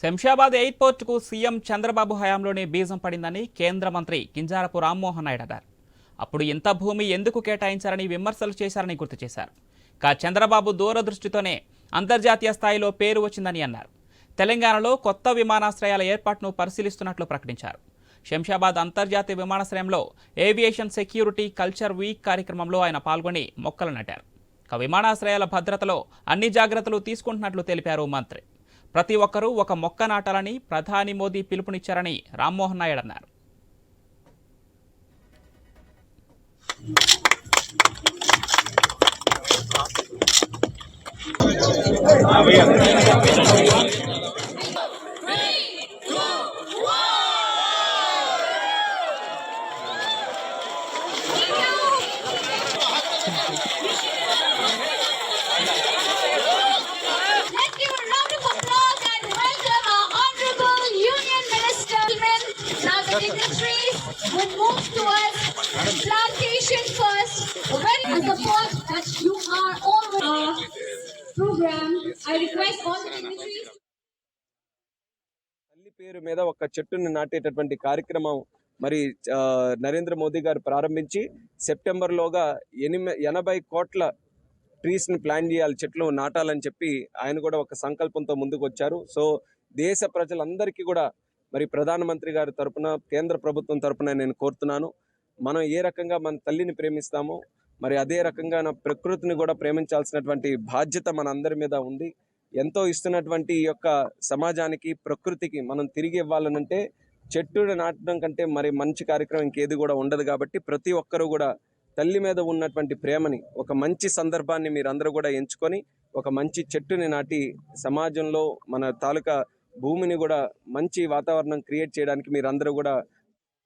Shamshabad ఎయిర్పోర్టుకు CM Chandrababu హయాంలోనే బీజం పడిందని కేంద్ర మంత్రి కింజారపు రామ్మోహన్ నాయుడు అన్నారు. అప్పుడు ఇంత భూమి ఎందుకు కేటాయించారని విమర్శలు చేశారని గుర్తు చేశారు. కా చంద్రబాబు దూరదృష్టితోనే అంతర్జాతీయ స్థాయిలో పేరు వచ్చిందని అన్నారు. తెలంగాణలో కొత్త విమానాశ్రయాల ఏర్పాటును పరిశీలిస్తున్నట్లు ప్రకటించారు. శంషాబాద్ అంతర్జాతీయ విమానాశ్రయంలో ఏవియేషన్ సెక్యూరిటీ కల్చర్ వీక్ కార్యక్రమంలో ఆయన పాల్గొని మొక్కలు నాటారు. ఇక విమానాశ్రయాల భద్రతలో అన్ని జాగ్రత్తలు తీసుకుంటున్నట్లు తెలిపారు మంత్రి. ప్రతి ఒక్కరూ ఒక మొక్క నాటాలని ప్రధాని మోదీ పిలుపునిచ్చారని రామ్మోహన్ నాయుడు అన్నారు. industries పేరు మీద ఒక చెట్టును నాటేటటువంటి కార్యక్రమం మరి నరేంద్ర మోదీ గారు ప్రారంభించి సెప్టెంబర్లోగా ఎనిమిది ఎనభై కోట్ల ట్రీస్ని ప్లాన్ చేయాలి చెట్లు నాటాలని చెప్పి ఆయన కూడా ఒక సంకల్పంతో ముందుకు వచ్చారు సో దేశ ప్రజలందరికీ కూడా మరి ప్రధానమంత్రి గారి తరపున కేంద్ర ప్రభుత్వం తరపున నేను కోరుతున్నాను. మనం ఏ రకంగా మన తల్లిని ప్రేమిస్తామో మరి అదే రకంగా నా ప్రకృతిని కూడా ప్రేమించాల్సినటువంటి బాధ్యత మన అందరి మీద ఉంది. ఎంతో ఇస్తున్నటువంటి ఈ యొక్క సమాజానికి ప్రకృతికి మనం తిరిగి ఇవ్వాలనంటే చెట్టు నాటడం కంటే మరి మంచి కార్యక్రమం ఇంకేది కూడా ఉండదు కాబట్టి ప్రతి ఒక్కరూ కూడా తల్లి మీద ఉన్నటువంటి ప్రేమని ఒక మంచి సందర్భాన్ని మీరందరూ కూడా ఎంచుకొని ఒక మంచి చెట్టుని నాటి సమాజంలో మన తాలూకా భూమిని కూడా మంచి వాతావరణం క్రియేట్ చేయడానికి మీరందరూ కూడా